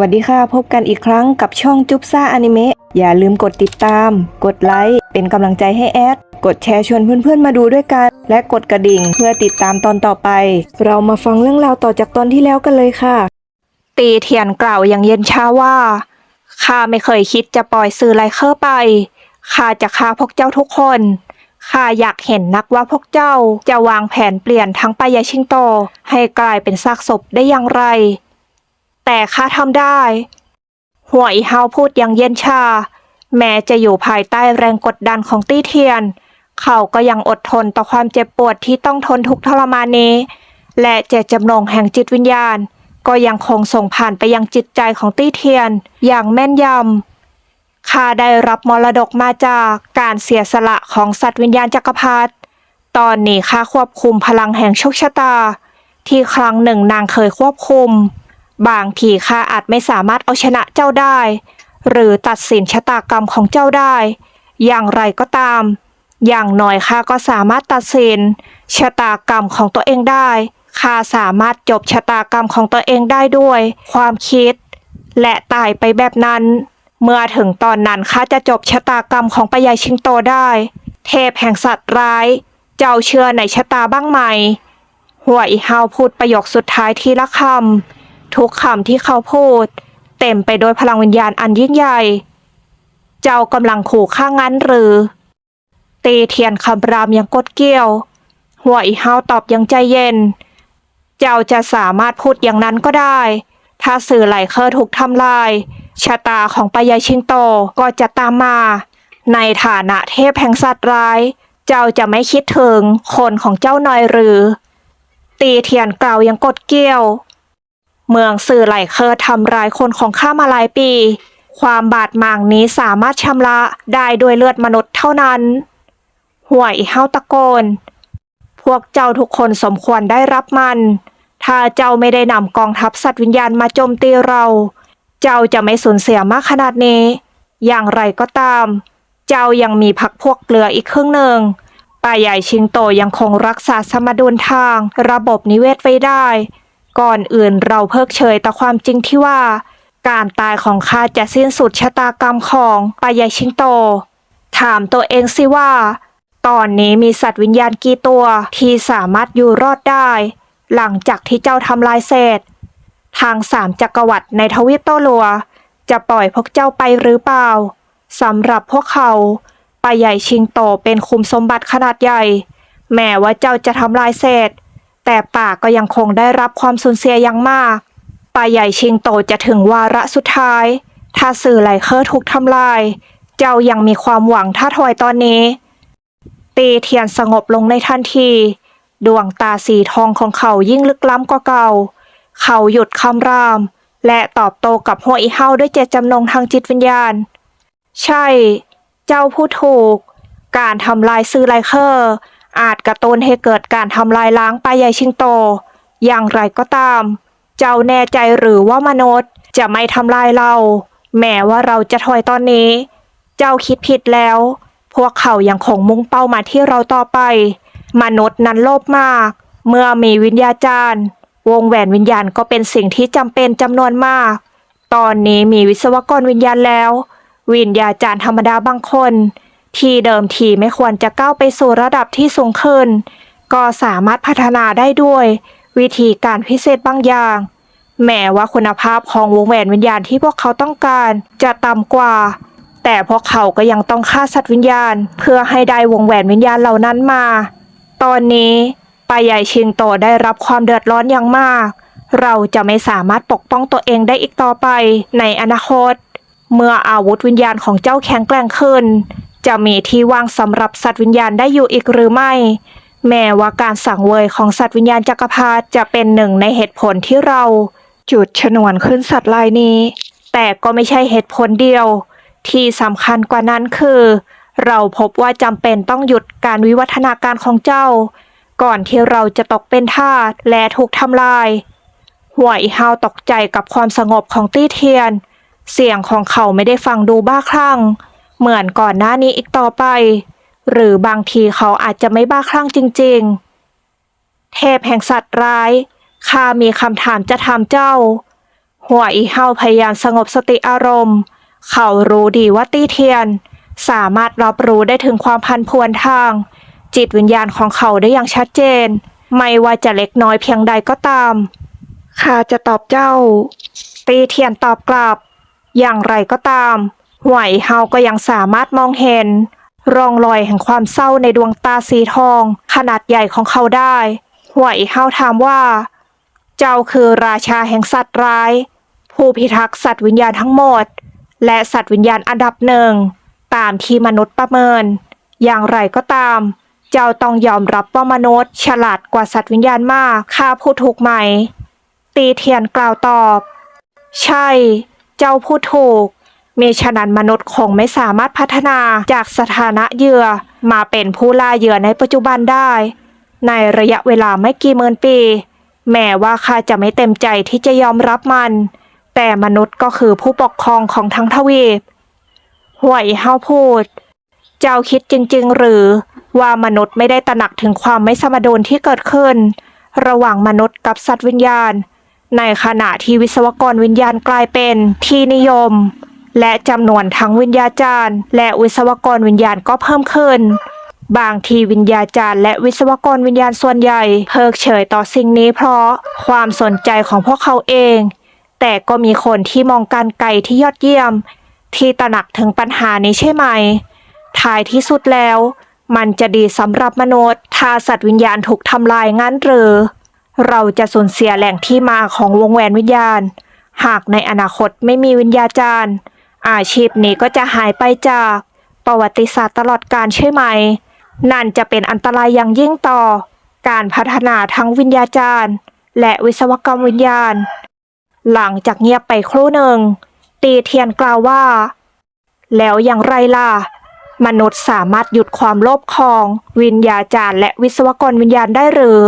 วัสดีค่ะ พบกันอีกครั้งกับช่องจุ๊บซ่าอนิเมะอย่าลืมกดติดตาม กดไลค์ เป็นกำลังใจให้แอด กดแชร์ชวนเพื่อนๆมาดูด้วยกัน และกดกระดิ่งเพื่อติดตามตอนต่อไป เรามาฟังเรื่องราวต่อจากตอนที่แล้วกันเลยค่ะ ตีเทียนกล่าวอย่างเย็นชาว่าข้าไม่เคยคิดจะปล่อยสื่อไลเคอร์ไปข้าจะฆ่าพวกเจ้าทุกคนข้าอยากเห็นนักว่าพวกเจ้าจะวางแผนเปลี่ยนทั้งปายาชิงโต ให้กลายเป็นซากศพได้อย่างไร แต่ข้าทำได้ หัวอีเฮาพูดอย่างเย็นชา แม้จะอยู่ภายใต้แรงกดดันของตี้เทียน เขาก็ยังอดทนต่อความเจ็บปวดที่ต้องทนทุกทรมานนี้ และเจตจำนงแห่งจิตวิญญาณ ก็ยังคงส่งผ่านไปยังจิตใจของตี้เทียน อย่างแม่นยำข้าได้รับมรดกมาจากการเสียสละของสัตว์วิญญาณจักรพรรดิตอนนี้ข้าควบคุมพลังแห่งโชคชะตา ที่ครั้งหนึ่งนางเคยควบคุม บางทีข้าอาจไม่สามารถเอาชนะเจ้าได้ หรือตัดสินชะตากรรมของเจ้าได้ อย่างไรก็ตาม อย่างน้อยข้าก็สามารถตัดสินชะตากรรมของตัวเองได้ข้าสามารถจบชะตากรรมของตัวเองได้ด้วย ความคิด และตายไปแบบนั้น เมื่อถึงตอนนั้นข้าจะจบชะตากรรมของปยายชิงโตได้ เทพแห่งสัตว์ร้าย เจ้าเชื่อในชะตาบ้างไหมหัวอีเฮาพูดประโยคสุดท้ายทีละคำ ทุกคำที่เขาพูด เต็มไปด้วยพลังวิญญาณอันยิ่งใหญ่ เจ้ากำลังขู่ข้างั้นหรือ ตีเทียนคำรามยังกดเกี้ยว หัวอีเฮาตอบอย่างใจเย็น เจ้าจะสามารถพูดอย่างนั้นก็ได้ ถ้าสื่อไหลเคอร์ถูกทำลาย ชะตาของปายายชิงโตก็จะตามมา ในฐานะเทพแห่งสัตว์ร้าย เจ้าจะไม่คิดถึงคนของเจ้าหน่อยหรือ ตีเทียนกล่าวยังกดเกี้ยว เมืองสื่อไหลเคอร์ทำร้ายคนของข้ามาหลายปี ความบาดหมางนี้สามารถชำระได้ด้วยเลือดมนุษย์เท่านั้นห่วยเฮาตะโกน พวกเจ้าทุกคนสมควรได้รับมัน ถ้าเจ้าไม่ได้นำกองทัพสัตว์วิญญาณมาโจมตีเรา เจ้าจะไม่สูญเสียมากขนาดนี้ อย่างไรก็ตาม เจ้ายังมีพักพวกเหลืออีกครึ่งหนึ่งป่าใหญ่ชิงโตยังคงรักษาสมดุลทางระบบนิเวศไว้ได้ ก่อนอื่นเราเพิกเฉยต่อความจริงที่ว่า การตายของข้าจะสิ้นสุดชะตากรรมของปายายชิงโต ถามตัวเองสิว่า ตอนนี้มีสัตว์วิญญาณกี่ตัวที่สามารถอยู่รอดได้ หลังจากที่เจ้าทำลายเศษ ทางสามจักรวรรดิในทวีปโตลัว จะปล่อยพวกเจ้าไปหรือเปล่าสำหรับพวกเขาปายใหญ่ชิงโตเป็นคุมสมบัติขนาดใหญ่ แม้ว่าเจ้าจะทำลายเศษ แต่ป่าก็ยังคงได้รับความสูญเสียอย่างมาก ป่าใหญ่ชิงโตจะถึงวาระสุดท้าย ถ้าสื่อไหลเคอร์ถูกทำลาย เจ้ายังมีความหวังถ้าถอยตอนนี้ ตีเทียนสงบลงในทันที ดวงตาสีทองของเขายิ่งลึกล้ำกว่าเก่า เขาหยุดคำราม และตอบโต้กับหัวอีเฮาด้วยเจตจำนงทางจิตวิญญาณ ใช่ เจ้าพูดถูก การทำลายซื้อไลเคอร์ อาจกระตุ้นให้เกิดการทำลายล้างไปใหญ่ชิงโต อย่างไรก็ตาม เจ้าแน่ใจหรือว่ามนุษย์จะไม่ทำลายเรา แม้ว่าเราจะถอยตอนนี้ เจ้าคิดผิดแล้ว พวกเขายังคงมุ่งเป้ามาที่เราต่อไป มนุษย์นั้นโลภมาก เมื่อมีวิญญาจารย์ วงแหวนวิญญาณก็เป็นสิ่งที่จำเป็นจำนวนมาก ตอนนี้มีวิศวกรวิญญาณแล้ว วิญญาจารย์ธรรมดาบางคน ที่เดิมทีไม่ควรจะก้าวไปสู่ระดับที่สูงขึ้น ก็สามารถพัฒนาได้ด้วย วิธีการพิเศษบางอย่าง แม้ว่าคุณภาพของวงแหวนวิญญาณที่พวกเขาต้องการจะต่ำกว่า แต่พวกเขาก็ยังต้องฆ่าสัตว์วิญญาณ เพื่อให้ได้วงแหวนวิญญาณเหล่านั้นมา ตอนนี้ปายใหญ่ชิงโตได้รับความเดือดร้อนอย่างมาก เราจะไม่สามารถปกป้องตัวเองได้อีกต่อไปในอนาคต เมื่ออาวุธวิญญาณของเจ้าแข็งแกร่งขึ้น จะมีที่ว่างสำหรับสัตว์วิญญาณได้อยู่อีกหรือไม่ แม้ว่าการสั่งเวยของสัตว์วิญญาณจักรพรรดิจะเป็นหนึ่งในเหตุผลที่เรา จุดชนวนขึ้นสัตว์ลายนี้ แต่ก็ไม่ใช่เหตุผลเดียว ที่สำคัญกว่านั้นคือ เราพบว่าจำเป็นต้องหยุดการวิวัฒนาการของเจ้า ก่อนที่เราจะตกเป็นทาสและถูกทำลายหัวอีฮาวตกใจกับความสงบของตี้เทียน เสียงของเขาไม่ได้ฟังดูบ้าคลั่ง เหมือนก่อนหน้านี้อีกต่อไป หรือบางทีเขาอาจจะไม่บ้าคลั่งจริง ๆ เทพแห่งสัตว์ร้ายข้ามีคำถามจะถามเจ้า หัวอีเฮาพยายามสงบสติอารมณ์ เขารู้ดีว่าตี้เทียน สามารถรับรู้ได้ถึงความพันพวนทาง จิตวิญญาณของเขาได้อย่างชัดเจน ไม่ว่าจะเล็กน้อยเพียงใดก็ตามข้าจะตอบเจ้า ตีเทียนตอบกลับ อย่างไรก็ตาม หวยเฮาก็ยังสามารถมองเห็น ร่องรอยแห่งความเศร้าในดวงตาสีทอง ขนาดใหญ่ของเขาได้หวยเฮาถามว่า เจ้าคือราชาแห่งสัตว์ร้าย ผู้พิทักษ์สัตว์วิญญาณทั้งหมด และสัตว์วิญญาณอันดับหนึ่ง ตามที่มนุษย์ประเมิน อย่างไรก็ตาม เจ้าต้องยอมรับว่ามนุษย์ ฉลาดกว่าสัตว์วิญญาณมากข้าพูดถูกไหม ตีเทียนกล่าวตอบ ใช่ เจ้าพูดถูก มีฉะนั้นมนุษย์คงไม่สามารถพัฒนาจากสถานะเหยื่อ มาเป็นผู้ล่าเหยื่อในปัจจุบันได้ ในระยะเวลาไม่กี่หมื่นปี แม้ว่าข้าจะไม่เต็มใจที่จะยอมรับมัน แต่มนุษย์ก็คือผู้ปกครองของทั้งทวีปห่วยเฮาพูด เจ้าคิดจริง ๆ หรือว่ามนุษย์ไม่ได้ตระหนักถึงความไม่สมดุลที่เกิดขึ้น ระหว่างมนุษย์กับสัตว์วิญญาณ ในขณะที่วิศวกรวิญญาณกลายเป็นที่นิยม และจำนวนทั้งวิญญาจารย์ และวิศวกรวิญญาณก็เพิ่มขึ้น บางทีวิญญาจารย์ และวิศวกรวิญญาณส่วนใหญ่ เพิกเฉยต่อสิ่งนี้เพราะความสนใจของพวกเขาเอง แต่ก็มีคนที่มองการไกลที่ยอดเยี่ยม ที่ตระหนักถึงปัญหานี้ใช่ไหมท้ายที่สุดแล้ว มันจะดีสำหรับมนุษย์ถ้าสัตว์วิญญาณถูกทำลายงั้นหรือ เราจะสูญเสียแหล่งที่มาของวงแหวนวิญญาณ หากในอนาคตไม่มีวิญญาจารย์ อาชีพนี้ก็จะหายไปจากประวัติศาสตร์ตลอดกาลใช่ไหม นั่นจะเป็นอันตรายอย่างยิ่งต่อ การพัฒนาทั้งวิญญาจารย์ และวิศวกรรมวิญญาณ หลังจากเงียบไปครู่หนึ่ง ตีเทียนกล่าวว่า แล้วอย่างไรล่ะ มนุษย์สามารถหยุดความโลภของวิญญาจารย์และวิศวกรวิญญาณได้หรือ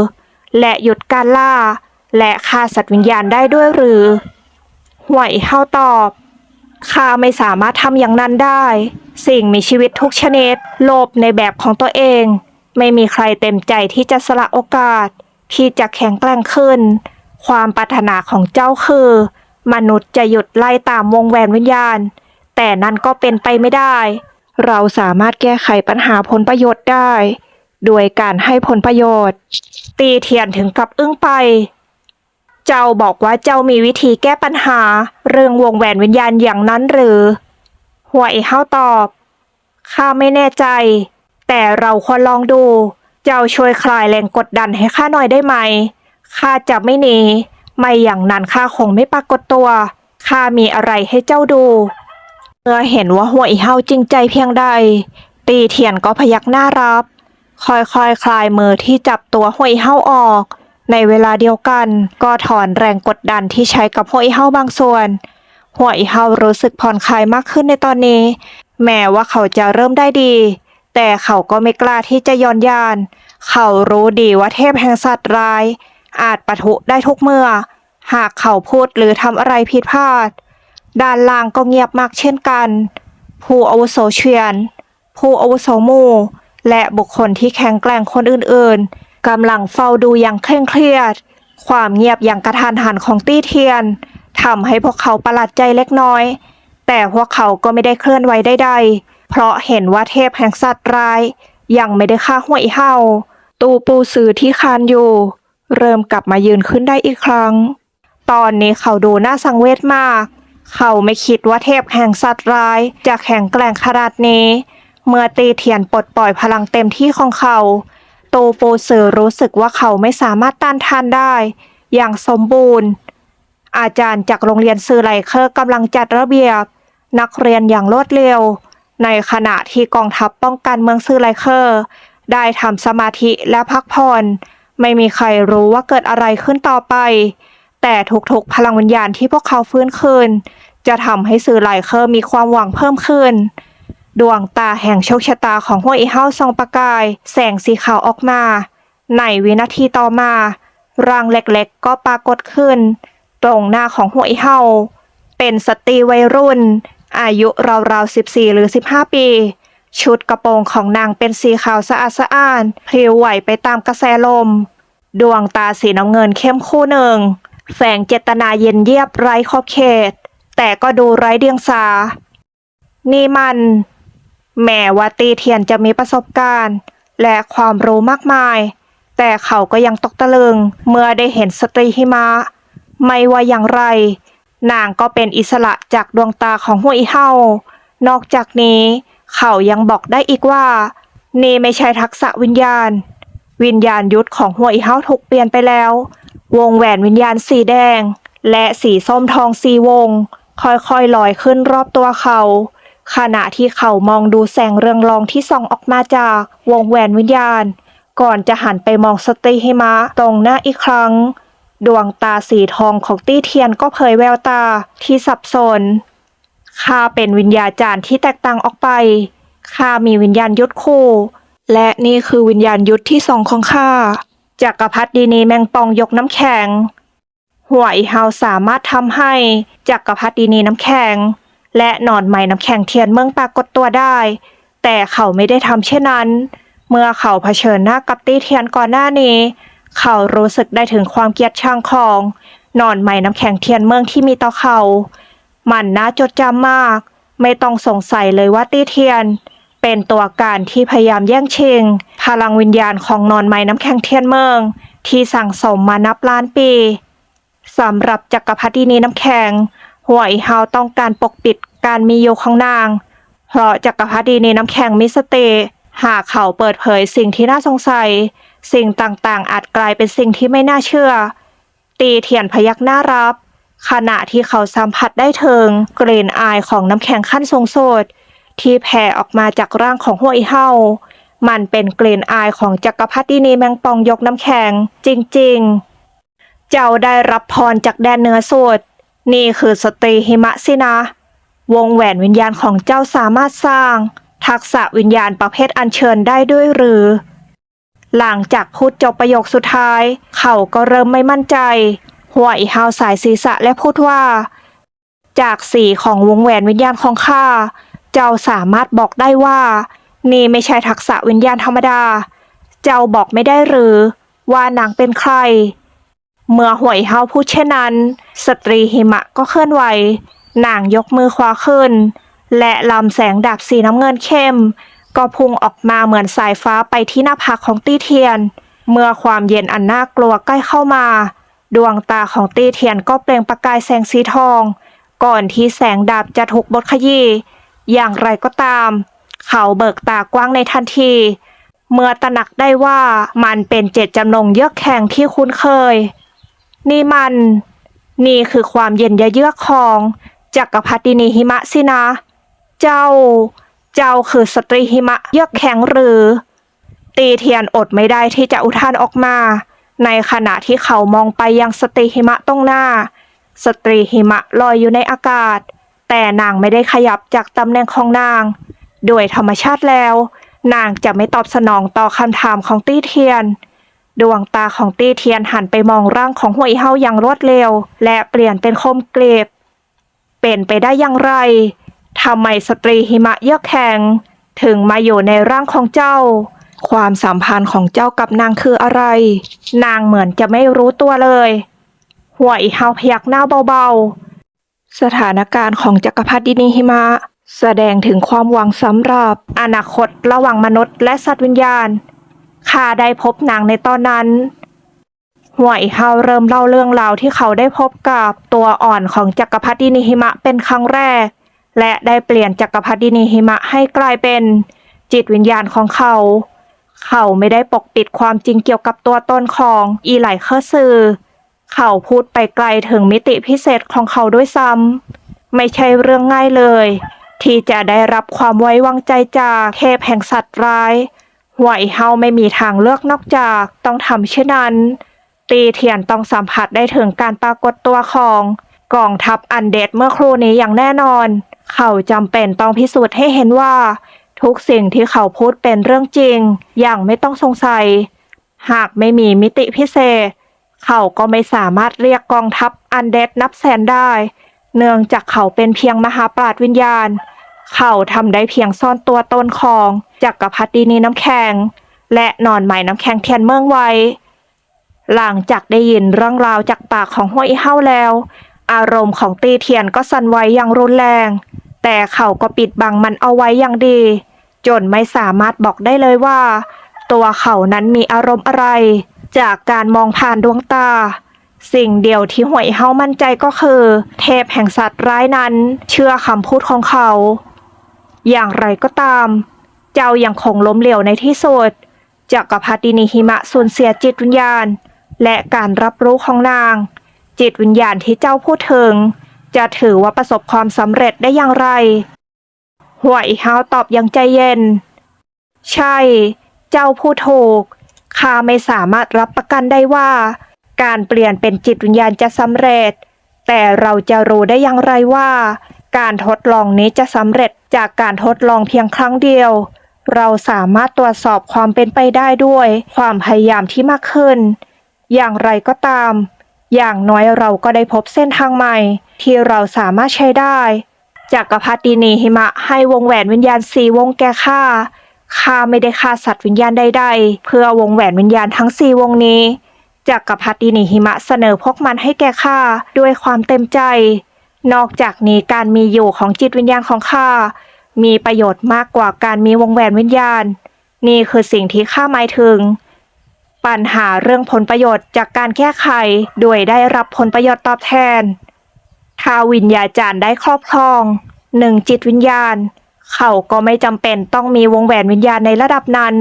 และหยุดการล่า และฆ่าสัตว์วิญญาณได้ด้วยหรือหวยเฮาตอบ ข้าไม่สามารถทำอย่างนั้นได้ สิ่งมีชีวิตทุกชนิดโลภในแบบของตัวเอง ไม่มีใครเต็มใจที่จะสละโอกาส ที่จะแข็งแกร่งขึ้น ความปรารถนาของเจ้าคือ มนุษย์จะหยุดไล่ตามวงแหวนวิญญาณ แต่นั่นก็เป็นไปไม่ได้ เราสามารถแก้ไขปัญหาผลประโยชน์ได้ โดยการให้ผลประโยชน์ ตีเทียนถึงกับอึ้งไป เจ้าบอกว่าเจ้ามีวิธีแก้ปัญหา เรื่องวงแหวนวิญญาณอย่างนั้นหรือ หัวไอเฮาตอบ ข้าไม่แน่ใจ แต่เราควรลองดู เจ้าช่วยคลายแรงกดดันให้ข้าหน่อยได้ไหม ข้าจะไม่หนี ไม่อย่างนั้นข้าคงไม่ปรากฏตัว ข้ามีอะไรให้เจ้าดู เมื่อเห็นว่าหัวอีเฮาจริงใจเพียงใด ตีเทียนก็พยักหน้ารับ ค่อยๆคคลายมือที่จับตัวหัวอีเฮาออก ในเวลาเดียวกัน ก็ถอนแรงกดดันที่ใช้กับหัวอีเฮาบางส่วน หัวอีเฮารู้สึกผ่อนคลายมากขึ้นในตอนนี้ แม้ว่าเขาจะเริ่มได้ดี แต่เขาก็ไม่กล้าที่จะย้อนยาน เขารู้ดีว่าเทพแห่งสัตว์ร้าย อาจปะทุได้ทุกเมื่อ หากเขาพูดหรือทำอะไรผิดพลาด ด้านล่างก็เงียบมากเช่นกัน ผู้อาวุโสเชียน ผู้อาวุโสมู่และบุคคลที่แข็งแกร่งคนอื่นๆ กำลังเฝ้าดูอย่างเคร่งเครียด ความเงียบอย่างกระทันหันของตี้เทียนทำให้พวกเขาประหลาดใจเล็กน้อย แต่พวกเขาก็ไม่ได้เคลื่อนไหวใดๆเพราะเห็นว่าเทพแห่งสัตว์ร้าย ยังไม่ได้ฆ่าห้วยเห่าตูปูสือที่คานอยู่ เริ่มกลับมายืนขึ้นได้อีกครั้ง ตอนนี้เขาดูน่าสังเวชมาก เขาไม่คิดว่าเทพแห่งสัตว์ร้ายจะแข็งแกร่งขนาดนี้ เมื่อตีเทียนปลดปล่อยพลังเต็มที่ของเขา โตูปูสือร์รู้สึกว่าเขาไม่สามารถต้านทานได้ อย่างสมบูรณ์ อาจารย์จากโรงเรียนซือไลเคอร์กำลังจัดระเบียบ นักเรียนอย่างรวดเร็ว ในขณะที่กองทัพป้องกันเมืองซือไลเคอร์ ได้ทำสมาธิและพักผ่อน ไม่มีใครรู้ว่าเกิดอะไรขึ้นต่อไป แต่ทุกๆพลังวิญญาณที่พวกเขาฟื้นคืนจะทำให้สื่อไลเคอร์มีความหวังเพิ่มขึ้น ดวงตาแห่งโชคชะตาของห้วยอีเฮาส่องประกาย แสงสีขาวออกมา ในวินาทีต่อมา ร่างเล็กๆ ก็ปรากฏขึ้น ตรงหน้าของหัวอีเฮาเป็นสตรีวัยรุ่น อายุราวๆ 14 หรือ 15 ปี ชุดกระโปรงของนางเป็นสีขาวสะอาดสะอ้านพลิ้วไหวไปตามกระแสลม ดวงตาสีน้ำเงินเข้มคู่หนึ่ง แฝงเจตนาเย็นเยียบไร้ขอบเขต แต่ก็ดูไร้เดียงสา นี่มัน แม้ว่าตีเทียนจะมีประสบการณ์ และความรู้มากมาย แต่เขาก็ยังตกตะลึงเมื่อได้เห็นสตรีหิมะ ไม่ว่าอย่างไร นางก็เป็นอิสระจากดวงตาของหัวอีเฮานอกจากนี้ เขายังบอกได้อีกว่า นี่ไม่ใช่ทักษะวิญญาณ วิญญาณยุทธของหัวอีเฮาถูกเปลี่ยนไปแล้ว วงแหวนวิญญาณสีแดง และสีส้มทองสีวง ค่อยๆลอยขึ้นรอบตัวเขา ขณะที่เขามองดูแสงเรืองรองที่ส่องออกมาจากวงแหวนวิญญาณ ก่อนจะหันไปมองสตรีหิมะตรงหน้าอีกครั้ง ดวงตาสีทองของตี้เทียนก็เผยแววตาที่สับสนข้าเป็นวิญญาจารย์ที่แตกต่างออกไปข้ามีวิญญาณยุทธคู่ และนี่คือวิญญาณยุทธที่สองของข้าจักรพรรดินีแมงปองยกน้ำแข็งหวอีเฮาสามารถทำให้จักรพรรดินีน้ำแข็ง และหนอนไหมน้ำแข็งเทียนเมืองปรากฏตัวได้ แต่เขาไม่ได้ทำเช่นนั้น เมื่อเขาเผชิญหน้ากับตี้เทียนก่อนหน้านี้ เขารู้สึกได้ถึงความเกลียดชังของหนอนไหมน้ำแข็งเทียนเมืองที่มีต่อเขา มันน่าจดจำมาก ไม่ต้องสงสัยเลยว่าตี้เทียน เป็นตัวการที่พยายามแย่งชิง พลังวิญญาณของนอนไม้น้ำแข็งเทียนเมือง ที่สั่งสมมานับล้านปีสำหรับจักรพรรดินีน้ำแข็ง หวยเฮาต้องการปกปิดการมีอยู่ของนาง เพราะจักรพรรดินีน้ำแข็งมิสเต หากเขาเปิดเผยสิ่งที่น่าสงสัย สิ่งต่างๆ อาจกลายเป็นสิ่งที่ไม่น่าเชื่อ ตีเทียนพยักหน้ารับ ขณะที่เขาสัมผัสได้ถึงกลิ่นอายของน้ำแข็งขั้นสูงสดที่แผ่ออกมาจากร่างของหัวอีเฮามันเป็นกลิ่นอายของจักรพรรดินีแมงปองยกน้ำแข็ง จริง ๆ เจ้าได้รับพรจากแดนเหนือสด นี่คือสตรีหิมะสินะ วงแหวนวิญญาณของเจ้าสามารถสร้าง ทักษะวิญญาณประเภทอัญเชิญได้ด้วยหรือ หลังจากพูดจบประโยคสุดท้าย เขาก็เริ่มไม่มั่นใจ หัวอีฮาสายศีรษะและพูดว่า จากสีของวงแหวนวิญญาณของข้า เจ้าสามารถบอกได้ว่า นี่ไม่ใช่ทักษะวิญญาณธรรมดา เจ้าบอกไม่ได้หรือ ว่านางเป็นใคร เมื่อหวยเฮาพูดเช่นนั้น สตรีหิมะก็เคลื่อนไหวนางยกมือขวาขึ้น และลำแสงดาบสีน้ำเงินเข้ม ก็พุ่งออกมาเหมือนสายฟ้าไปที่หน้าผากของตี้เทียน เมื่อความเย็นอันน่ากลัวใกล้เข้ามา ดวงตาของตี้เทียนก็เปล่งประกายแสงสีทอง ก่อนที่แสงดาบจะถูกบดขยี้อย่างไรก็ตาม เขาเบิกตากว้างในทันที เมื่อตระหนักได้ว่ามันเป็นเจตจำนงเยือกแข็งที่คุ้นเคย นี่มัน นี่คือความเย็นยะเยือกของจักรพรรดินีหิมะสินะ เจ้า เจ้าคือสตรีหิมะเยือกแข็งหรือ ตีเทียนอดไม่ได้ที่จะอุทานออกมา ในขณะที่เขามองไปยังสตรีหิมะตรงหน้า สตรีหิมะลอยอยู่ในอากาศ แต่นางไม่ได้ขยับจากตำแหน่งของนาง โดยธรรมชาติแล้ว นางจะไม่ตอบสนองต่อคำถามของตีเทียน ดวงตาของตี้เทียนหันไปมองร่างของหัวอีเฮาอย่างรวดเร็ว และเปลี่ยนเป็นคมเกลีบเป็นไปได้อย่างไรทำไมสตรีหิมะเยือกแข็ง ถึงมาอยู่ในร่างของเจ้า ความสัมพันธ์ของเจ้ากับนางคืออะไร นางเหมือนจะไม่รู้ตัวเลยหัวอีเฮาพยักหน้าเบาๆ สถานการณ์ของจักรพรรดินิหิมะ แสดงถึงความหวังสำหรับอนาคตระหว่างมนุษย์และสัตว์วิญญาณ ข้าได้พบนางในตอนนั้นหัวอีเฮาเริ่มเล่าเรื่องราวที่เขาได้พบกับตัวอ่อนของจักรพรรดินิหิมะเป็นครั้งแรก และได้เปลี่ยนจักรพรรดินิหิมะให้กลายเป็นจิตวิญญาณของเขา เขาไม่ได้ปกปิดความจริงเกี่ยวกับตัวตนของอีไหลเคอร์ซือ เขาพูดไปไกลถึงมิติพิเศษของเขาด้วยซ้ำไม่ใช่เรื่องง่ายเลย ที่จะได้รับความไว้วางใจจากเทพแห่งสัตว์ร้าย วยเฮาไม่มีทางเลือกนอกจากต้องทำเช่นนั้น ตีเทียนต้องสัมผัสได้ถึงการปรากฏตัวของกองทัพอันเดดเมื่อครู่นี้อย่างแน่นอน เขาจำเป็นต้องพิสูจน์ให้เห็นว่า ทุกสิ่งที่เขาพูดเป็นเรื่องจริง อย่างไม่ต้องสงสัย หากไม่มีมิติพิเศษ เขาก็ไม่สามารถเรียกกองทัพอันเดดนับแสนได้ เนื่องจากเขาเป็นเพียงมหาปราชญ์วิญญาณ เขาทำได้เพียงซ่อนตัวตนของจักกรพรรดินีน้ำแข็ง และนอนไหมน้ำแข็งเทียนเมืองไว้ หลังจากได้ยินเรื่องราวจากปากของห้วยอีเฮาแล้ว อารมณ์ของตีเทียนก็สั่นไหวอย่างรุนแรง แต่เขาก็ปิดบังมันเอาไว้อย่างดี จนไม่สามารถบอกได้เลยว่า ตัวเขานั้นมีอารมณ์อะไร จากการมองผ่านดวงตาสิ่งเดียวที่หวยเฮามั่นใจก็คือ เทพแห่งสัตว์ร้ายนั้น เชื่อคำพูดของเขา อย่างไรก็ตาม เจ้ายังคงล้มเหลวในที่สุดจักรพรรดินีหิมะสูญเสียจิตวิญญาณ และการรับรู้ของนาง จิตวิญญาณที่เจ้าพูดถึง จะถือว่าประสบความสำเร็จได้อย่างไรหวยฮาวตอบอย่างใจเย็น ใช่ เจ้าพูดถูกข้าไม่สามารถรับประกันได้ว่า การเปลี่ยนเป็นจิตวิญญาณจะสำเร็จ แต่เราจะรู้ได้อย่างไรว่า การทดลองนี้จะสำเร็จ จากการทดลองเพียงครั้งเดียว เราสามารถตรวจสอบความเป็นไปได้ด้วย ความพยายามที่มากขึ้น อย่างไรก็ตาม อย่างน้อยเราก็ได้พบเส้นทางใหม่ ที่เราสามารถใช้ได้จักรพรรดินีหิมะให้วงแหวนวิญญาณสีวงแก่ข้าข้าไม่ได้ฆ่าสัตว์วิญญาณใดๆ เพื่อวงแหวนวิญญาณทั้งสี่วงนี้จักรพรรดินีหิมะเสนอพวกมันให้แก่ข้าด้วยความเต็มใจ นอกจากนี้การมีอยู่ของจิตวิญญาณของข้ามีประโยชน์มากกว่าการมีวงแหวนวิญญาณ นี่คือสิ่งที่ข้าหมายถึง ปัญหาเรื่องผลประโยชน์จากการแก้ไขโดยได้รับผลประโยชน์ตอบแทน ถ้าวิญญาจารย์ได้ครอบครองหนึ่งจิตวิญญาณ เขาก็ไม่จำเป็นต้องมีวงแหวนวิญญาณในระดับนั้น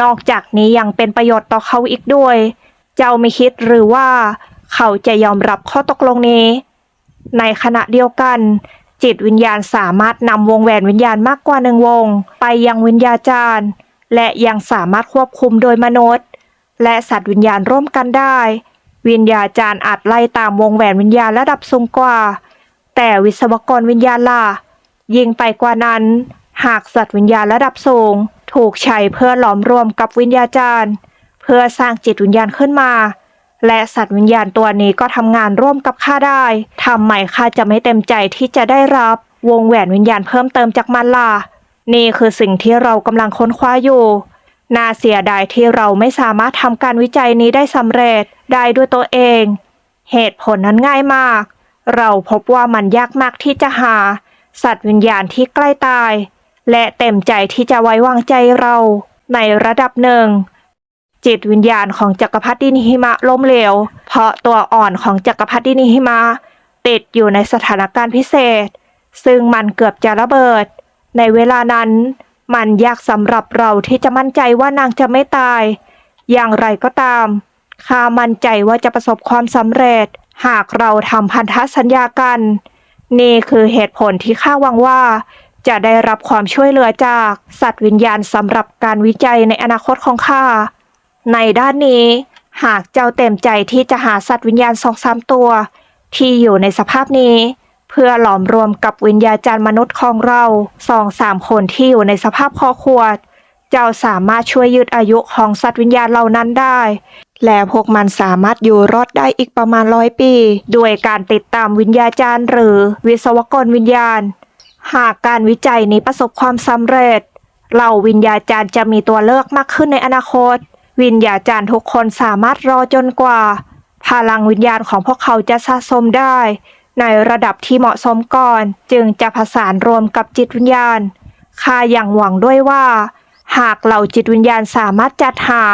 นอกจากนี้ยังเป็นประโยชน์ต่อเขาอีกด้วย เจ้าไม่คิดหรือว่า เขาจะยอมรับข้อตกลงนี้ ในขณะเดียวกัน จิตวิญญาณสามารถนำวงแหวนวิญญาณมากกว่าหนึ่งวง ไปยังวิญญาจารย์ และยังสามารถควบคุมโดยมนุษย์ และสัตว์วิญญาณร่วมกันได้ วิญญาจารย์อาจไล่ตามวงแหวนวิญญาณระดับสูงกว่า แต่วิศวกรวิญญาณล่ะยิ่งไปกว่านั้น หากสัตว์วิญญาณระดับสูง ถูกใช้เพื่อหลอมรวมกับวิญญาจารย์ เพื่อสร้างจิตวิญญาณขึ้นมา และสัตว์วิญญาณตัวนี้ก็ทำงานร่วมกับข้าได้ทำไมข้าจะไม่เต็มใจที่จะได้รับวงแหวนวิญญาณเพิ่มเติมจากมันล่ะ นี่คือสิ่งที่เรากำลังค้นคว้าอยู่ น่าเสียดายที่เราไม่สามารถทำการวิจัยนี้ได้สำเร็จได้ด้วยตัวเอง เหตุผลนั้นง่ายมาก เราพบว่ามันยากมากที่จะหา สัตว์วิญญาณที่ใกล้ตาย และเต็มใจที่จะไว้วางใจเรา ในระดับหนึ่ง จิตวิญญาณของจักรพรรดินิหิมะล้มเหลว เพราะตัวอ่อนของจักรพรรดินิหิมะติดอยู่ในสถานการณ์พิเศษ ซึ่งมันเกือบจะระเบิด ในเวลานั้น มันยากสำหรับเราที่จะมั่นใจว่านางจะไม่ตาย อย่างไรก็ตามข้ามั่นใจว่าจะประสบความสำเร็จ หากเราทำพันธสัญญากัน นี่คือเหตุผลที่ข้าหวังว่า จะได้รับความช่วยเหลือจากสัตว์วิญญาณสำหรับการวิจัยในอนาคตของข้า ในด้านนี้ หากเจ้าเต็มใจที่จะหาสัตว์วิญญาณสองสามตัว ที่อยู่ในสภาพนี้ เพื่อหลอมรวมกับวิญญาจารย์มนุษย์ของเราสองสามคนที่อยู่ในสภาพคอขวด เจ้าสามารถช่วยยืดอายุของสัตว์วิญญาณเหล่านั้นได้ และพวกมันสามารถอยู่รอดได้อีกประมาณร้อยปี ด้วยการติดตามวิญญาจารย์หรือวิศวกรวิญญาณ หากการวิจัยนี้ประสบความสำเร็จเหล่าวิญญาจารย์จะมีตัวเลือกมากขึ้นในอนาคต วิญญาจารย์ทุกคนสามารถรอจนกว่า พลังวิญญาณของพวกเขาจะสะสมได้ ในระดับที่เหมาะสมก่อนจึงจะผสานรวมกับจิตวิญญาณข้าอย่างหวังด้วยว่า หากเหล่าจิตวิญญาณสามารถจัดหา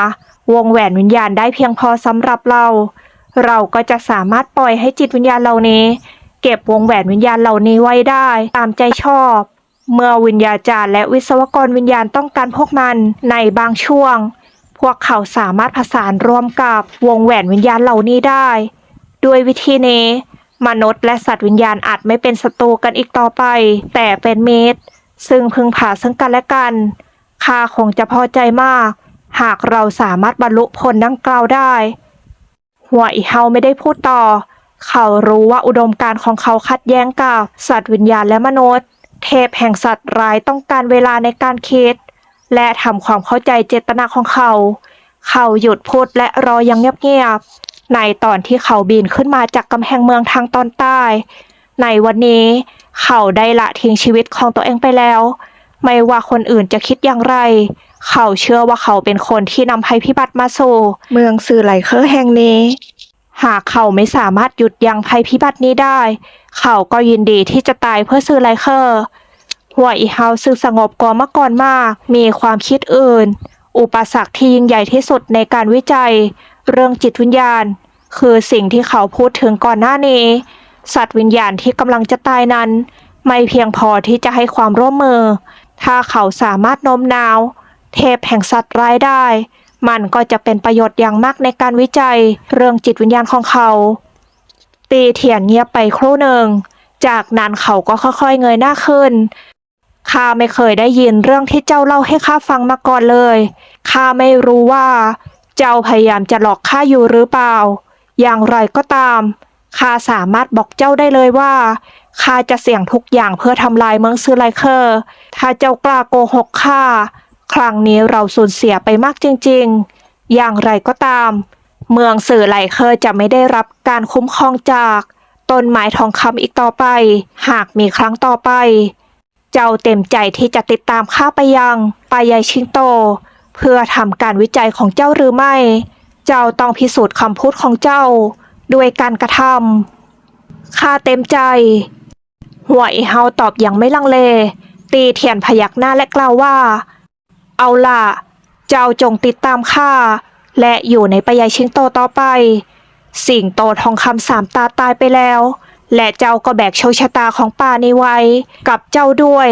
วงแหวนวิญญาณได้เพียงพอสำหรับเรา เราก็จะสามารถปล่อยให้จิตวิญญาณเหล่านี้ เก็บวงแหวนวิญญาณเหล่านี้ไว้ได้ ตามใจชอบ เมื่อวิญญาจารย์และวิศวกรวิญญาณต้องการพวกมันในบางช่วง พวกเขาสามารถผสานรวมกับวงแหวนวิญญาณเหล่านี้ได้ ด้วยวิธีนี้ มนุษย์และสัตว์วิญญาณอาจไม่เป็นศัตรูกันอีกต่อไป แต่เป็นมิตร ซึ่งพึงพาซึ่งกันและกันข้าคงจะพอใจมาก หากเราสามารถบรรลุผลดังกล่าวได้ หัวอีเฮาไม่ได้พูดต่อ เขารู้ว่าอุดมการณ์ของเขาขัดแย้งกับสัตว์วิญญาณและมนุษย์ เทพแห่งสัตว์ร้ายต้องการเวลาในการคิด และทำความเข้าใจเจตนาของเขา เขาหยุดพูดและรออยังเงียบๆ ในตอนที่เขาบินขึ้นมาจากกำแพงเมืองทางตอนใต้ ในวันนี้ เขาได้ละทิ้งชีวิตของตัวเองไปแล้ว ไม่ว่าคนอื่นจะคิดอย่างไร เขาเชื่อว่าเขาเป็นคนที่นำภัยพิบัติมาสู่เมืองสื่อไหลเคอร์แห่งนี้ หากเขาไม่สามารถหยุดยั้งภัยพิบัตินี้ได้ เขาก็ยินดีที่จะตายเพื่อซื้อไลเคอร์ หัวอีเฮาซึ่งสงบกว่าเมื่อก่อนมาก มีความคิดอื่น อุปสรรคที่ยิ่งใหญ่ที่สุดในการวิจัย เรื่องจิตวิญญาณ คือสิ่งที่เขาพูดถึงก่อนหน้านี้ สัตว์วิญญาณที่กำลังจะตายนั้น ไม่เพียงพอที่จะให้ความร่วมมือ ถ้าเขาสามารถโน้มน้าว เทพแห่งสัตว์ร้ายได้ มันก็จะเป็นประโยชน์อย่างมากในการวิจัย เรื่องจิตวิญญาณของเขาตีเถียนเงียบไปครู่หนึ่ง จากนั้นเขาก็ค่อยๆเงยหน้าขึ้น ข้าไม่เคยได้ยินเรื่องที่เจ้าเล่าให้ข้าฟังมาก่อนเลย ข้าไม่รู้ว่า เจ้าพยายามจะหลอกข้าอยู่หรือเปล่า อย่างไรก็ตาม ข้าสามารถบอกเจ้าได้เลยว่า ข้าจะเสี่ยงทุกอย่างเพื่อทำลายเมืองซือไลเคอร์ ถ้าเจ้ากล้าโกหกข้า ครั้งนี้เราสูญเสียไปมากจริงๆ อย่างไรก็ตาม เมืองสื่อไลเคอร์จะไม่ได้รับการคุ้มครองจากต้นไม้ทองคำอีกต่อไป หากมีครั้งต่อไป เจ้าเต็มใจที่จะติดตามข้าไปยังไปยายชิงโต เพื่อทำการวิจัยของเจ้าหรือไม่ เจ้าต้องพิสูจน์คำพูดของเจ้า ด้วยการกระทำข้าเต็มใจหวอีเฮาตอบอย่างไม่ลังเล ตีเทียนพยักหน้าและกล่าวว่า เอาล่ะ เจ้าจงติดตามข้าและอยู่ในปยายชิงโตต่อไป สิงโตทองคำสามตาตายไปแล้ว และเจ้าก็แบกโชคชะตาของป่านี้ไว้กับเจ้าด้วย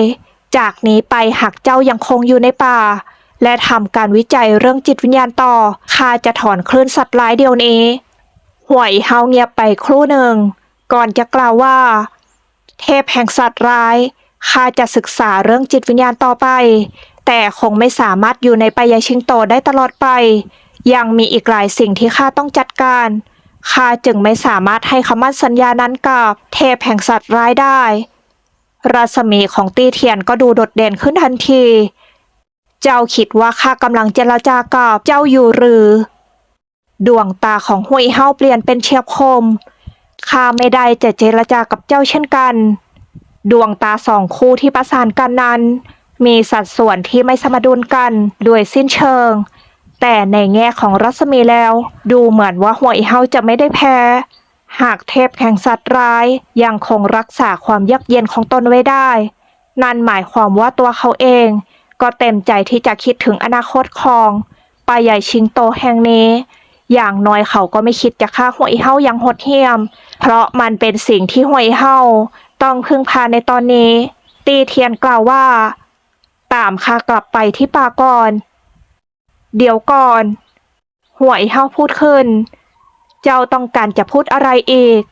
จากนี้ไปหากเจ้ายังคงอยู่ในป่า และทำการวิจัยเรื่องจิตวิญญาณต่อข้าจะถอนคลื่นสัตว์ร้ายเดียวนี้หวยเฮาเงียบไปครู่หนึ่ง ก่อนจะกล่าวว่า เทพแห่งสัตว์ร้ายข้าจะศึกษาเรื่องจิตวิญญาณต่อไป แต่คงไม่สามารถอยู่ในปายาชิงโตได้ตลอดไป ยังมีอีกหลายสิ่งที่ข้าต้องจัดการ ข้าจึงไม่สามารถให้คำมั่นสัญญานั้นกับเทพแห่งสัตว์ร้ายได้ รัศมีของตีเทียนก็ดูโดดเด่นขึ้นทันที เจ้าคิดว่าข้ากำลังเจรจากับเจ้าอยู่หรือ ดวงตาของหุยเฮาเปลี่ยนเป็นเฉียบคม ข้าไม่ได้จะเจรจากับเจ้าเช่นกัน ดวงตาสองคู่ที่ประสานกันนั้น มีสัดส่วนที่ไม่สมดุลกันโดยสิ้นเชิง แต่ในแง่ของรัศมีแล้ว ดูเหมือนว่าหัวอีเฮาจะไม่ได้แพ้ หากเทพแห่งสัตว์ร้าย ยังคงรักษาความเยือกเย็นของตนไว้ได้ นั่นหมายความว่าตัวเขาเอง ก็เต็มใจที่จะคิดถึงอนาคตของปายใหญ่ชิงโตแห่งนี้ อย่างน้อยเขาก็ไม่คิดจะฆ่าหัวอีเฮาอย่างโหดเหี้ยม เพราะมันเป็นสิ่งที่หัวอีเฮาต้องพึ่งพาในตอนนี้ ตีเทียนกล่าวว่า ตามข้ากลับไปที่ป่าก่อน เดี๋ยวก่อน หวอีเฮาพูดขึ้น เจ้าต้องการจะพูดอะไรอีก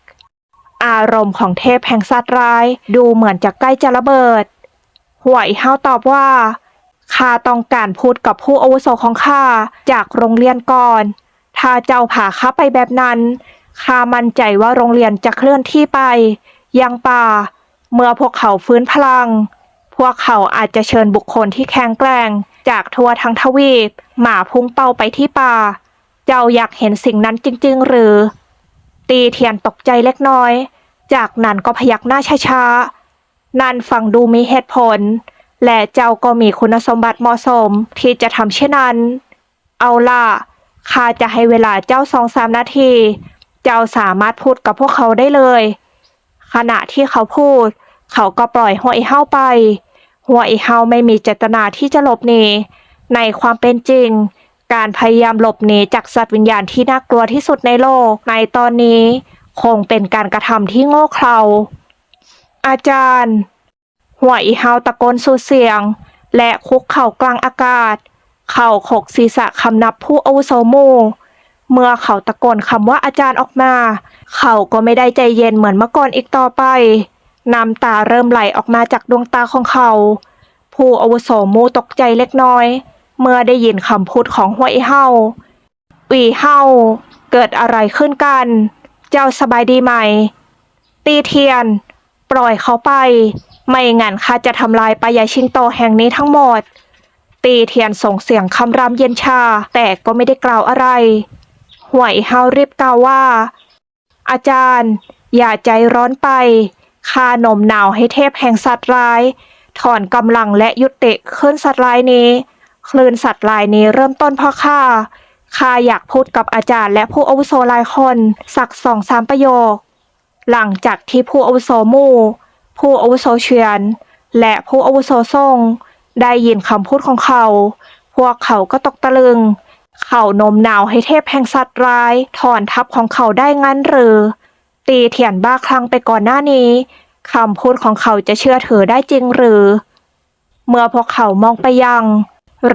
อารมณ์ของเทพแห่งสัตว์ร้ายดูเหมือนจะใกล้จะระเบิด หวอีเฮาตอบว่าข้าต้องการพูดกับผู้อาวุโสของข้าจากโรงเรียนก่อน ถ้าเจ้าพาข้าไปแบบนั้นข้ามั่นใจว่าโรงเรียนจะเคลื่อนที่ไป ยังป่า เมื่อพวกเขาฟื้นพลัง พวกเขาอาจจะเชิญบุคคลที่แข็งแกร่ง จากทั่วทั้งทวีป หมาพุ่งเป้าไปที่ป่า เจ้าอยากเห็นสิ่งนั้นจริง ๆ หรือ ตีเทียนตกใจเล็กน้อย จากนั้นก็พยักหน้าช้าๆ นั่นฟังดูมีเหตุผล และเจ้าก็มีคุณสมบัติเหมาะสมที่จะทำเช่นนั้น เอาล่ะข้าจะให้เวลาเจ้าสองสามนาที เจ้าสามารถพูดกับพวกเขาได้เลย ขณะที่เขาพูด เขาก็ปล่อยหัวไอ้เฮาไป หัวอ้เฮาไม่มีเจตนาที่จะหลบหนีในความเป็นจริง การพยายามหลบหนีจากสัตว์วิญญาณที่น่ากลัวที่สุดในโลกในตอนนี้ คงเป็นการกระทำที่โง่เขลาอาจารย์ หัวอีเฮาตะโกนสุดเสียง และคุกเข่ากลางอากาศ เข่าขกศีรษะคำนับผู้อาวุโสหมู่เมื่อเขาตะโกนคำว่าอาจารย์ออกมา เขาก็ไม่ได้ใจเย็นเหมือนเมื่อก่อนอีกต่อไป น้ำตาเริ่มไหลออกมาจากดวงตาของเขา ผู้อาวุโสมูตกใจเล็กน้อย เมื่อได้ยินคำพูดของหัวไอ้เฮาวีเฮาเกิดอะไรขึ้นกัน เจ้าสบายดีไหม ตีเทียน ปล่อยเขาไป ไม่งั้นข้าจะทำลายปายาชิงโตแห่งนี้ทั้งหมด ตีเทียนส่งเสียงคำรามเย็นชา แต่ก็ไม่ได้กล่าวอะไรหวยเฮารีบกล่าวว่า อาจารย์ อย่าใจร้อนไป ข้านมนาวให้เทพแห่งสัตว์ร้าย ถอนกำลังและยุติขึ้นสัตว์ร้ายนี้ คลื่นสัตว์ลายนี้เริ่มต้นเพราะข้าข้าอยากพูดกับอาจารย์และผู้อาวุโสหลายคน สักสองสามประโยค หลังจากที่ผู้อาวุโสมู่ ผู้อาวุโสเชียน และผู้อาวุโสทรงได้ยินคำพูดของเขา พวกเขาก็ตกตะลึง เขานมหนาวให้เทพแห่งสัตว์ร้าย ถอนทัพของเขาได้งั้นหรือ ตีเถียนบ้าคลั่งไปก่อนหน้านี้คำพูดของเขาจะเชื่อถือได้จริงหรือ เมื่อพวกเขามองไปยัง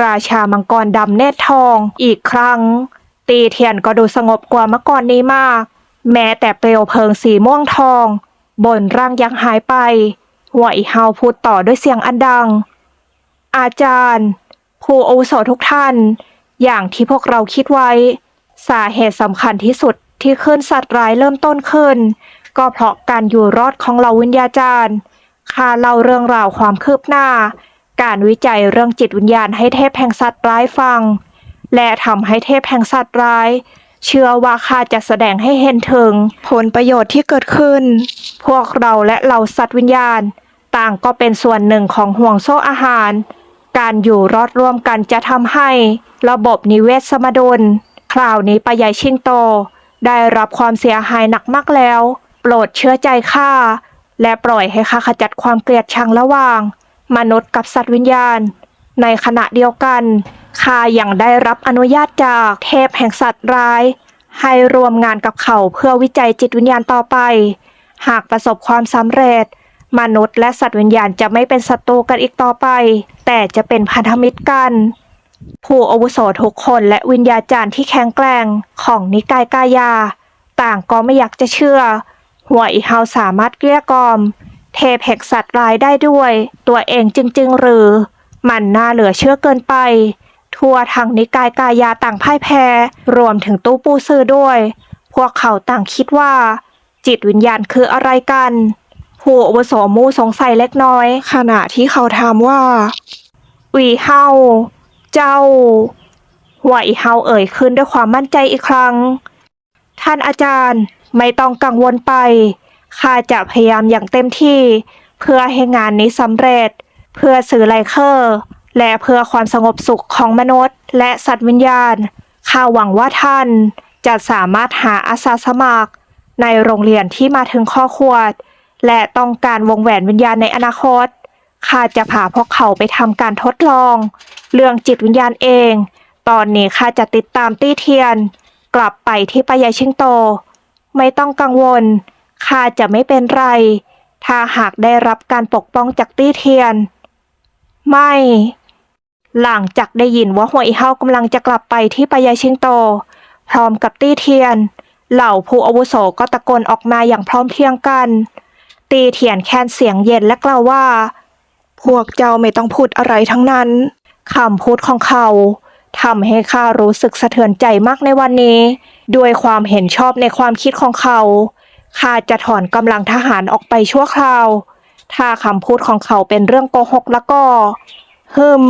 ราชามังกรดำเนตรทองอีกครั้ง ตีเทียนก็ดูสงบกว่าเมื่อก่อนนี้มาก แม้แต่เปลวเพลิงสีม่วงทอง บนร่างยังหายไปหัวอีเฮาพูดต่อด้วยเสียงอันดัง อาจารย์ ผู้อุโสทุกท่าน อย่างที่พวกเราคิดไว้ สาเหตุสำคัญที่สุด ที่ขึ้นสัตว์ร้ายเริ่มต้นขึ้น ก็เพราะการอยู่รอดของเราวิญญาจารย์ข้าเล่าเรื่องราวความคืบหน้า การวิจัยเรื่องจิตวิญญาณให้เทพแห่งสัตว์ร้ายฟัง และทำให้เทพแห่งสัตว์ร้าย เชื่อว่าข้าจะแสดงให้เห็นถึงผลประโยชน์ที่เกิดขึ้น พวกเราและเหล่าสัตว์วิญญาณ ต่างก็เป็นส่วนหนึ่งของห่วงโซ่อาหาร การอยู่รอดร่วมกันจะทำให้ ระบบนิเวศสมดุล คราวนี้ปะใหญ่ชิงโต ได้รับความเสียหายหนักมากแล้ว โปรดเชื่อใจข้าและปล่อยให้ข้าขจัดความเกลียดชังระหว่าง มนุษย์กับสัตว์วิญญาณ ในขณะเดียวกันข้ายังได้รับอนุญาตจากเทพแห่งสัตว์ร้าย ให้รวมงานกับเขาเพื่อวิจัยจิตวิญญาณต่อไป หากประสบความสำเร็จ มนุษย์และสัตว์วิญญาณจะไม่เป็นศัตรูกันอีกต่อไป แต่จะเป็นพันธมิตรกัน ผู้อาวุโสทุกคนและวิญญาจารย์ที่แข็งแกร่งของนิกายกายา ต่างก็ไม่อยากจะเชื่อ หัวอีเฮาสามารถเกลี้ยกล่อม เทพแห่งสัตว์ร้ายได้ด้วย ตัวเองจริง ๆ หรือ มันน่าเหลือเชื่อเกินไป ทั่วทางนิกายกายาต่างพ่ายแพ้ รวมถึงตู้ปูซื้อด้วย พวกเขาต่างคิดว่า จิตวิญญาณคืออะไรกันผู้อาวุโสมูสงสัยเล็กน้อย ขณะที่เขาถามว่าวีเฮา เจ้าหัวอีเฮาเอ่ยขึ้นด้วยความมั่นใจอีกครั้ง ท่านอาจารย์ไม่ต้องกังวลไป ข้าจะพยายามอย่างเต็มที่ เพื่อให้งานนี้สำเร็จ เพื่อสื่อไลเคอร์ และเพื่อความสงบสุขของมนุษย์ และสัตว์วิญญาณ ข้าหวังว่าท่านจะสามารถหาอาสาสมัคร ในโรงเรียนที่มาถึงข้อขวดและต้องการวงแหวนวิญญาณในอนาคต ข้าจะพาพวกเขาไปทำการทดลอง เรื่องจิตวิญญาณเอง ตอนนี้ข้าจะติดตามตี้เทียน กลับไปที่ปายายชิงโต ไม่ต้องกังวลข้าจะไม่เป็นไร ถ้าหากได้รับการปกป้องจากตี้เทียน ไม่ หลังจากได้ยินว่าหัวอีเฮากำลังจะกลับไปที่ปายายชิงโต พร้อมกับตี้เทียน เหล่าผู้อาวุโสก็ตะโกนออกมาอย่างพร้อมเพรียงกัน ตีเทียนแค้นเสียงเย็นและกล่าวว่า พวกเจ้าไม่ต้องพูดอะไรทั้งนั้นคำพูดของเขาทำให้ข้ารู้สึกสะเทือนใจมากในวันนี้ ด้วยความเห็นชอบในความคิดของเขาข้าจะถอนกำลังทหารออกไปชั่วคราว ถ้าคำพูดของเขาเป็นเรื่องโกหกแล้วก็ฮึม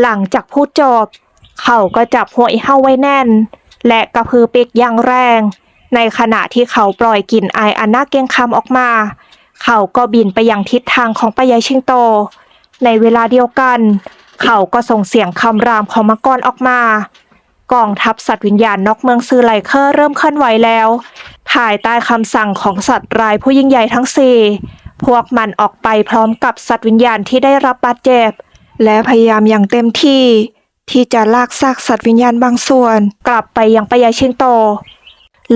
หลังจากพูดจบเขาก็จับหัวไอ้เฮาไว้แน่น และกระพือปีกอย่างแรง ในขณะที่เขาปล่อยกลิ่นอายอันน่าเกรงขามออกมา เขาก็บินไปยังทิศทางของปายายชิงโต ในเวลาเดียวกัน เขาก็ส่งเสียงคำรามของมังกรออกมา กองทัพสัตว์วิญญาณนอกเมืองซือไลเคอร์เริ่มเคลื่อนไหวแล้ว ภายใต้คำสั่งของสัตว์ร้ายผู้ยิ่งใหญ่ทั้งสี่พวกมันออกไปพร้อมกับสัตว์วิญญาณที่ได้รับบาดเจ็บ และพยายามอย่างเต็มที่ ที่จะลากซากสัตว์วิญญาณบางส่วน กลับไปยังปายาชิงโต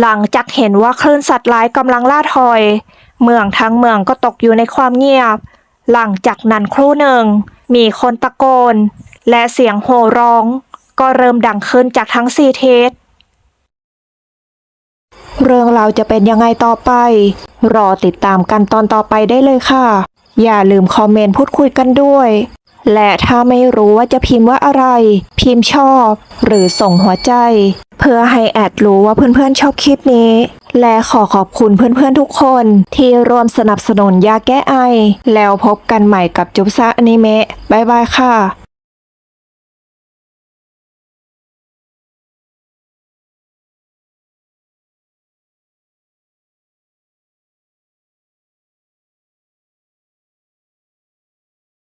หลังจากเห็นว่าคลื่นสัตว์ร้ายกำลังล่าถอย เมืองทั้งเมืองก็ตกอยู่ในความเงียบ หลังจากนั้นครู่หนึ่ง มีคนตะโกน และเสียงโห่ร้อง ก็เริ่มดังขึ้นจากทั้งสี่ทิศเรื่องราวจะเป็นยังไงต่อไป รอติดตามกันตอนต่อไปได้เลยค่ะ อย่าลืมคอมเมนต์พูดคุยกันด้วย และถ้าไม่รู้ว่าจะพิมพ์ว่าอะไร พิมพ์ชอบ หรือส่งหัวใจ เพื่อให้แอดรู้ว่าเพื่อนๆชอบคลิปนี้ และขอขอบคุณเพื่อนๆทุกคนที่ร่วมสนับสนุนยาแก้ไอ แล้วพบกันใหม่กับจุ๊บซ่าอนิเมะบายบายค่ะ